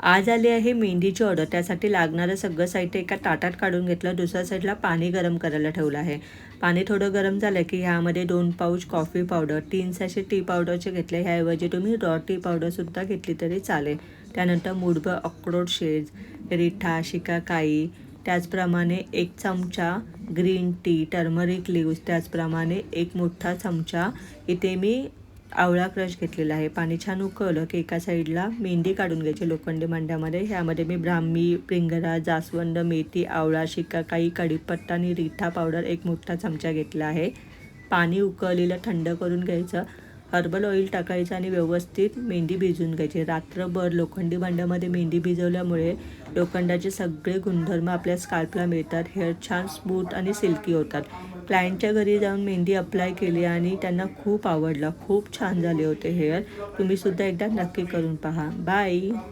आज आली आहे मेहंदीची ऑर्डर. त्यासाठी लागणारं सगळं साहित्य एका ताटात काढून घेतलं. दुसऱ्या साईडला पाणी गरम करायला ठेवलं आहे. पाणी थोडं गरम झालं की ह्यामध्ये दोन पाऊच कॉफी पावडर तीन सॅशे टी पावडरचे घेतले. ह्याऐवजी तुम्ही रॉ टी पावडरसुद्धा घेतली तरी चालेल. त्यानंतर मुठभर अक्रोड शेज रिठा शिकाकाई त्याचप्रमाणे एक चमचा ग्रीन टी टर्मरिक लिव्स त्याचप्रमाणे एक मोठा चमचा. इथे मी आवळा क्रश घेतलेला आहे. पाणी छान उकळलं की एका साईडला मेंदी काढून घ्यायची लोखंडी मांड्यामध्ये. ह्यामध्ये मी ब्राह्मी प्रिंगरा जास्वंद मेथी आवळा शिकाकाई कढीपत्ता आणि रिठा पावडर एक मोठा चमचा घेतला आहे. पाणी उकळलेलं थंड करून घ्यायचं. हर्बल ऑइल टाकायचं आणि व्यवस्थित मेंदी भिजवून घ्यायची. रात्रभर लोखंडी भांड्यामध्ये मेंदी भिजवल्यामुळे लोखंडाचे सगळे गुणधर्म आपल्या स्काल्पला मिळतात. हेअर छान स्मूथ आणि सिल्की होतात. क्लायंटच्या घरी जाऊन मेहंदी अप्लाय केली आणि त्यांना खूप आवडलं. खूप छान झाले होते हेअर तुम्हीसुद्धा एकदा नक्की करून पहा. बाय